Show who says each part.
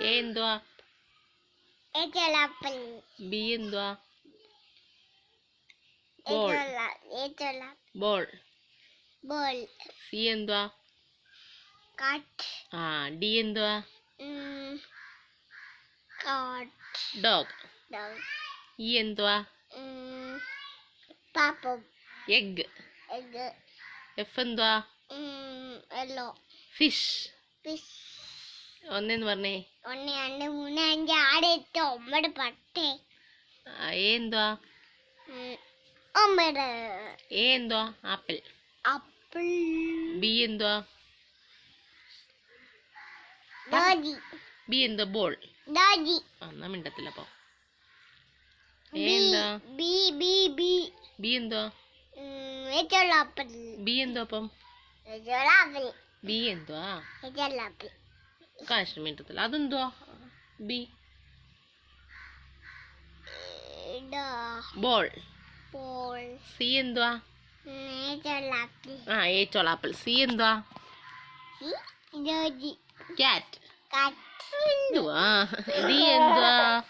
Speaker 1: A എന്തുവാ
Speaker 2: ഏറ്റുള്ള
Speaker 1: B എന്തുവാ ബോൾ
Speaker 2: ഏറ്റുള്ള ഏറ്റുള്ള
Speaker 1: ബോൾ
Speaker 2: ബോൾ
Speaker 1: സി എന്തുവാ
Speaker 2: കട്ട്
Speaker 1: ആ ഡി എന്തുവാ
Speaker 2: കട്ട്
Speaker 1: ഡോഗ്
Speaker 2: ഡോഗ്
Speaker 1: ഇ എന്തുവാ
Speaker 2: പാപ്പം
Speaker 1: എഗ്
Speaker 2: എഗ്
Speaker 1: എഫ് എന്തുവാ
Speaker 2: എല്ലോ
Speaker 1: ഫിഷ്
Speaker 2: ഫിഷ്
Speaker 1: ഒന്നെന്ന് പറഞ്ഞേ.
Speaker 2: ഒന്ന് രണ്ട് മൂന്ന് അഞ്ച് ആറ് എട്ട് ഒമ്പത് പത്ത്. ഏന്തുവാ ഒമ്പത്.
Speaker 1: എന്തുവാ? ആപ്പിൾ.
Speaker 2: ആപ്പിൾ.
Speaker 1: ബി എന്തുവാ?
Speaker 2: ഡോജി
Speaker 1: ബി എന്തുവാ? ബോൾ.
Speaker 2: ഡോജി
Speaker 1: എന്നാ മിണ്ടത്തില്ല അപ്പൊ
Speaker 2: ബി
Speaker 1: എന്താ?
Speaker 2: B B B.
Speaker 1: ബി എന്തുവാ? ബി എന്തുവാ അപ്പം? ബി എന്തുവാ?
Speaker 2: ഏറ്റുള്ള ആപ്പിൾ
Speaker 1: കാശ് മിണ്ടത്തില്ല. അതെന്തുവാ? ബി. ബോൾ. സി എന്തുവാ? ആ ഏ ആപ്പിൾ സി? എന്തുവാ ക്യാറ്റ്. എന്തുവാ? ഡി എന്തുവാ?